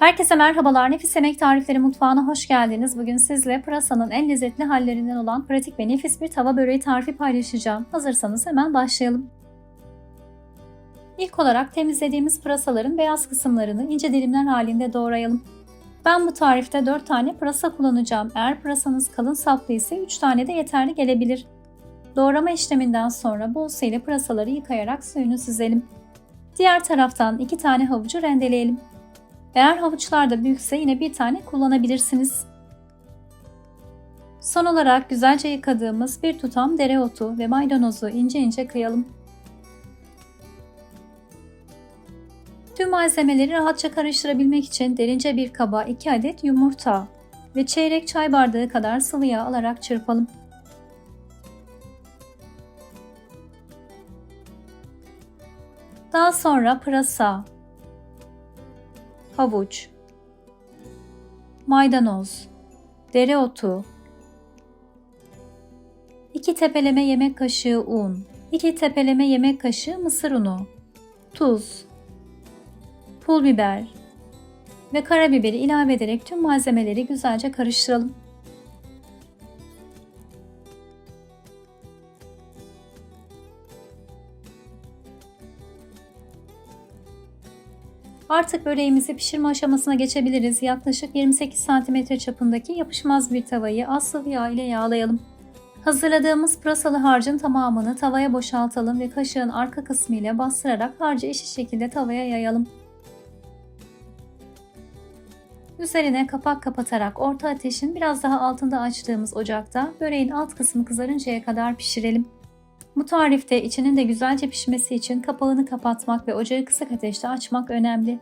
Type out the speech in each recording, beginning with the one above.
Herkese merhabalar. Nefis Yemek Tarifleri Mutfağı'na hoş geldiniz. Bugün sizle pırasanın en lezzetli hallerinden olan pratik ve nefis bir tava böreği tarifi paylaşacağım. Hazırsanız hemen başlayalım. İlk olarak temizlediğimiz pırasaların beyaz kısımlarını ince dilimler halinde doğrayalım. Ben bu tarifte 4 tane pırasa kullanacağım. Eğer pırasanız kalın saplı ise 3 tane de yeterli gelebilir. Doğrama işleminden sonra bol su ile pırasaları yıkayarak suyunu süzelim. Diğer taraftan 2 tane havucu rendeleyelim. Eğer havuçlar da büyükse yine bir tane kullanabilirsiniz. Son olarak güzelce yıkadığımız bir tutam dereotu ve maydanozu ince ince kıyalım. Tüm malzemeleri rahatça karıştırabilmek için derince bir kaba 2 adet yumurta ve çeyrek çay bardağı kadar sıvı yağ alarak çırpalım. Daha sonra pırasa, havuç, maydanoz, dereotu, 2 tepeleme yemek kaşığı un, 2 tepeleme yemek kaşığı mısır unu, tuz, pul biber. Ve karabiberi ilave ederek tüm malzemeleri güzelce karıştıralım. Artık böreğimizi pişirme aşamasına geçebiliriz. Yaklaşık 28 cm çapındaki yapışmaz bir tavayı az sıvı yağ ile yağlayalım. Hazırladığımız pırasalı harcın tamamını tavaya boşaltalım ve kaşığın arka kısmı ile bastırarak harcı eşit şekilde tavaya yayalım. Üzerine kapak kapatarak orta ateşin biraz daha altında açtığımız ocakta böreğin alt kısmı kızarıncaya kadar pişirelim. Bu tarifte içinin de güzelce pişmesi için kapağını kapatmak ve ocağı kısık ateşte açmak önemli.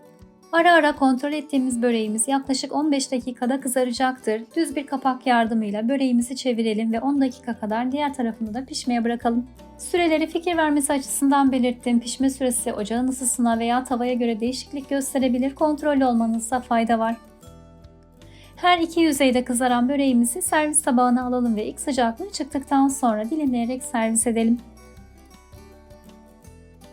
Ara ara kontrol ettiğimiz böreğimiz yaklaşık 15 dakikada kızaracaktır. Düz bir kapak yardımıyla böreğimizi çevirelim ve 10 dakika kadar diğer tarafını da pişmeye bırakalım. Süreleri fikir vermesi açısından belirttim. Pişme süresi ocağın ısısına veya tavaya göre değişiklik gösterebilir. Kontrollü olmanızda fayda var. Her iki yüzeyde kızaran böreğimizi servis tabağına alalım ve ilk sıcaklığı çıktıktan sonra dilimleyerek servis edelim.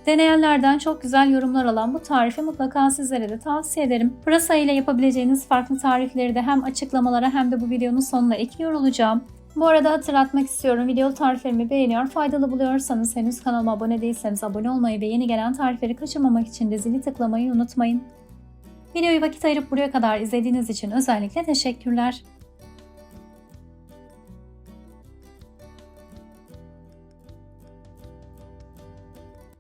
Deneyenlerden çok güzel yorumlar alan bu tarifi mutlaka sizlere de tavsiye ederim. Pırasa ile yapabileceğiniz farklı tarifleri de hem açıklamalara hem de bu videonun sonuna ekliyor olacağım. Bu arada hatırlatmak istiyorum video tariflerimi beğeniyor, faydalı buluyorsanız henüz kanalıma abone değilseniz abone olmayı ve yeni gelen tarifleri kaçırmamak için de zili tıklamayı unutmayın. Videoyu vakit ayırıp buraya kadar izlediğiniz için özellikle teşekkürler.